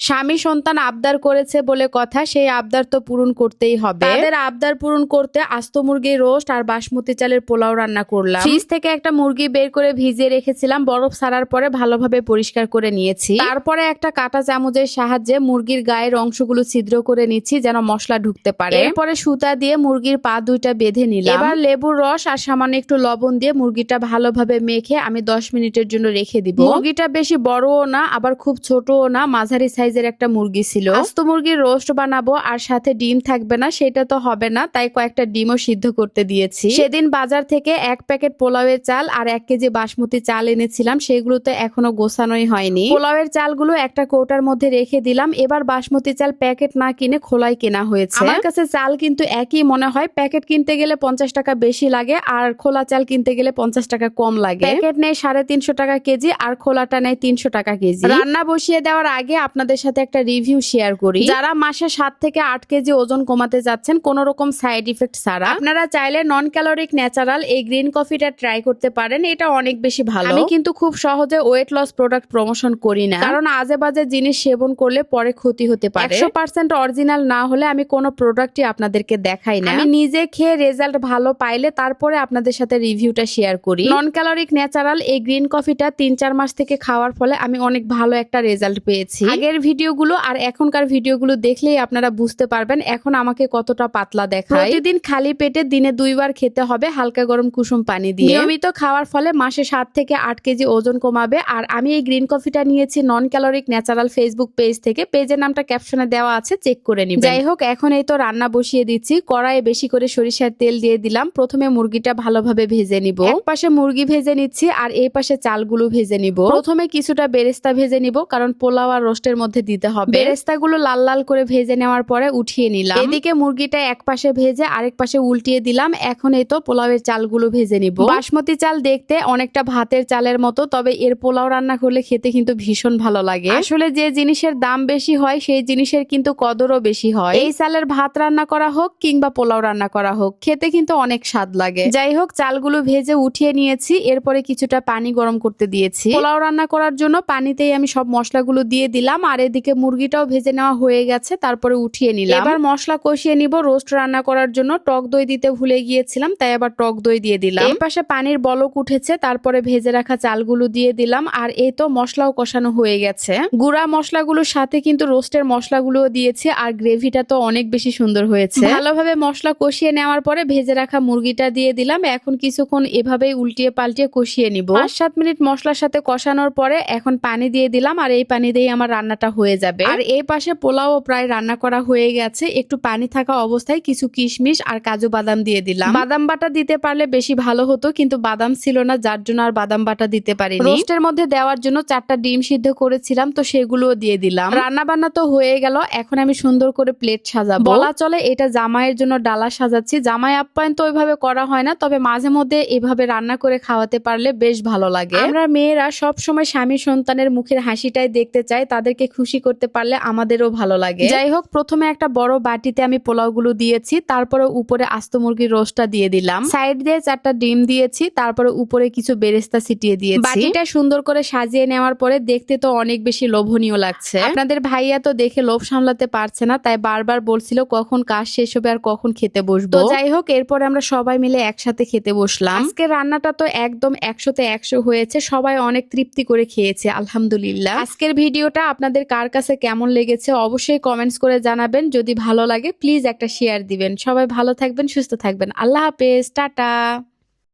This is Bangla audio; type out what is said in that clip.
স্বামী সন্তান আবদার করেছে বলে কথা সেই আবদার তো পূরণ করতেই হবে। তাদের আবদার পূরণ করতে আস্ত মুরগির রোস্ট আর বাসমতি চালের পোলাও রান্না করলাম। ফ্রিজ থেকে একটা মুরগি বের করে ভিজিয়ে রেখেছিলাম বরফ ছাড়ার পরে ভালোভাবে পরিষ্কার করে নিয়েছি। তারপরে একটা কাঁটা চামচের সাহায্যে মুরগির গায়ের অংশগুলো ছিদ্র করে নিচ্ছি যেন মশলা ঢুকতে পারে। এরপরে সুতা দিয়ে মুরগির পা দুইটা বেঁধে নিলাম। এবার লেবুর রস আর সামান্য একটু লবণ দিয়ে মুরগিটা ভালোভাবে মেখে আমি দশ মিনিটের জন্য রেখে দিব। মুরগিটা বেশি বড়ও না আবার খুব ছোটও না মাঝারি সাইজের একটা মুরগি ছিল। আস্ত মুরগির রোস্ট বানাবো আর সাথে ডিম থাকবে না সেটা তো হবে না তাই কয়েকটা ডিমও সিদ্ধ করতে দিয়েছি। সেদিন বাজার থেকে এক প্যাকেট পোলাওয়ের চাল আর এক কেজি বাসমতি চাল এনেছিলাম সেগুলো তো এখনও গোছানোই হয়নি। পোলাওয়ের চালগুলো একটা কৌটার মধ্যে রেখে দিলাম এবার বাসমতি চাল প্যাকেট না কিনে খোলাই কেনা হয়েছে। আমার কাছে চাল কিন্তু একই মনে হয় প্যাকেট কিনতে গেলে পঞ্চাশ টাকা বেশি লাগে আর খোলা চাল কিনতে গেলে পঞ্চাশ টাকা কম লাগে। প্যাকেট নেই সাড়ে তিনশো টাকা কেজি আর খোলাটা নেই তিনশো টাকা কেজি। রান্না বসিয়ে দেওয়ার আগে আপনাদের সাথে একটা রিভিউ শেয়ার করি। যারা মাসে সাত থেকে আট কেজি ওজন কমাতে যাচ্ছেন কোন রকম সাইড ইফেক্ট ছাড়া। আপনারা চাইলে নন ক্যালোরিক ন্যাচারাল এই গ্রিন কফিটা ট্রাই করতে পারেন এটা অনেক বেশি ভালো। আমি কিন্তু খুব সহজে ওয়েট লস প্রোডাক্ট প্রমোশন করি না। কারণ আজে বাজে জিনিস সেবন করলে পরে ক্ষতি হতে পারে। একশো পার্সেন্ট অরিজিনাল না হলে আমি কোনো প্রোডাক্টই আপনাদেরকে দেখাই না। আমি নিজে খেয়ে রেজাল্ট ভালো পাইলে তারপরে আপনাদের সাথে রিভিউটা শেয়ার করি। নন ক্যালোরিক ন্যাচারাল এই গ্রিন কফিটা তিন চার মাস থেকে খাওয়ার ফলে আমি অনেক ভালো একটা রেজাল্ট পেয়েছি। আগের ভিডিওগুলো আর এখনকার ভিডিওগুলো দেখলেই আপনারা বুঝতে পারবেন এখন আমাকে কতটা পাতলা দেখায়। প্রতিদিন খালি পেটে দিনে দুইবার খেতে হবে হালকা গরম কুসুম পানি দিয়ে। নিয়মিত খাওয়ার ফলে মাসে সাত থেকে আট কেজি ওজন কমাবে। আর আমি এই গ্রিন কফিটা নিয়েছি non caloric natural Facebook page থেকে পেজের নামটা ক্যাপশনে দেওয়া আছে চেক করে নিবেন। যাই হোক এখন এই তো রান্না বসিয়ে দিচ্ছি। কড়াইয়ে বেশি করে সরিষার তেল দিয়ে দিলাম। প্রথমে মুরগিটা ভালোভাবে ভেজে নিব। এক পাশে মুরগি ভেজে নিচ্ছি আর এই পাশে চালগুলো ভেজে নিব। প্রথমে কিছুটা বেরেস্তা ভেজে নিব কারণ পোলাও আর রোস্টের মধ্যে দিতে হবে। বেরেস্তাগুলো লাল লাল করে ভেজে নেওয়ার পরে উঠিয়ে নিলাম। এদিকে মুরগিটা এক পাশে ভেজে আরেক পাশে উল্টিয়ে দিলাম। এখন এই তো পোলাওয়ের চালগুলো ভেজে নিব। বাসমতি চাল দেখতে অনেকটা ভাতের চালের মতো তবে এর পোলাও রান্না করলে খেতে কিন্তু ভীষণ ভালো লাগে। আসলে যে জিনিসের দাম বেশি হয় সেই জিনিসের কিন্তু কদরও বেশি হয়। এই চালের ভাত রান্না করা হোক কিংবা পোলাও রান্না করা হোক খেতে কিন্তু অনেক স্বাদ লাগে। যাই হোক চালগুলো ভেজে উঠিয়ে নিয়েছি। এরপরে কিছুটা পানি গরম করতে দিয়েছি। পোলাও রান্না করার জন্য পানিতেই আমি সব মশলাগুলো দিয়ে দিলাম। আর এদিকে মুরগিটাও ভেজে নেওয়া হয়ে গেছে তারপরে উঠিয়ে নিলাম। এবার মশলা কষিয়ে নিব রোস্ট রান্না করার জন্য। টক দই দিতে ভুলে গিয়েছিলাম তাই আবার টক দই দিয়ে দিলাম। এই পাশে পানির বলক উঠেছে তারপরে ভেজে রাখা চালগুলো দিয়ে দিলাম আর এই তো মশলাও কষানো হয়ে গেছে। গুঁড়া মশলাগুলোর সাথে কিন্তু রোস্টের মশলাগুলোও দিয়েছি আর গ্রেভিটা তো অনেক বেশি সুন্দর হয়েছে। ভালোভাবে মশলা কষিয়ে নেওয়ার পরে ভেজে রাখা মুরগিটা দিয়ে দিলাম এখন কিছুক্ষণ এভাবেই উল্টিয়ে পাল্টিয়ে কষিয়ে নিব। পাঁচ সাত মিনিট মশলার সাথে কষানোর পরে এখন পানি দিয়ে দিলাম আর এই পানি দিয়ে আমার রান্নাটা হয়ে যাবে। আর এই পাশে পোলাও প্রায় রান্না করা হয়ে গেছে। একটু পানি থাকা অবস্থায় কিছু কিশমিশ আর কাজু বাদাম দিয়ে দিলাম। বাদাম বাটা দিতে পারলে বেশি ভালো হতো কিন্তু বাদাম ছিল না যার জন্য আর বাদাম বাটা দিতে পারিনি। রোস্টের মধ্যে দেওয়ার জন্য চারটা ডিম সিদ্ধ করেছিলাম তো সেগুলোও দিয়ে দিলাম। রান্না বান্না তো হয়ে গেল এখন আমি সুন্দর করে প্লেট সাজাবো। বলা চলে এটা জামাইয়ের জন্য ডালা সাজাচ্ছি। জামাই আপ্যায়ন তো ওইভাবে করা হয় না তবে মাঝে মধ্যে এভাবে রান্না করে খাওয়াতে পারলে বেশ ভালো লাগে। আমরা মেয়েরা সব সময় স্বামী সন্তানের মুখের হাসিটাই দেখতে চাই তাদেরকে খুশি করতে পারলে আমাদেরও ভালো লাগে। যাই হোক প্রথমে একটা বড় বাটিতে আমি পোলাওগুলো দিয়েছি তারপরে উপরে আস্ত মুরগির রোস্টটা দিয়ে দিলাম। সাইড দিয়ে চারটা ডিম দিয়েছি তারপরে উপরে কিছু বেরেস্তা ছিটিয়ে দিয়েছি। বাটিটা সুন্দর করে সাজিয়ে নেওয়ার পরে দেখতে তো অনেক বেশি লোভনীয় লাগছে। আপনাদের ভাইয়া তো দেখে লোভ সামলাতে পারছে না তাই বারবার বলছিল কখন কাজ শেষ হবে আর কখন খেতে বসবো। তো যাই হোক এরপরে আমরা সবাই মিলে একসাথে খেতে বসলাম। আজকে রান্নাটা তো একদম একশোতে একশো হয়েছে সবাই অনেক তৃপ্তি করে খেয়েছে আলহামদুলিল্লাহ। আজকের ভিডিওটা আপনাদের কার কাছে কেমন লেগেছে অবশ্যই কমেন্টস করে জানাবেন। যদি ভালো লাগে প্লিজ একটা শেয়ার দিবেন। সবাই ভালো থাকবেন, সুস্থ থাকবেন। আল্লাহ হাফেজ, টাটা।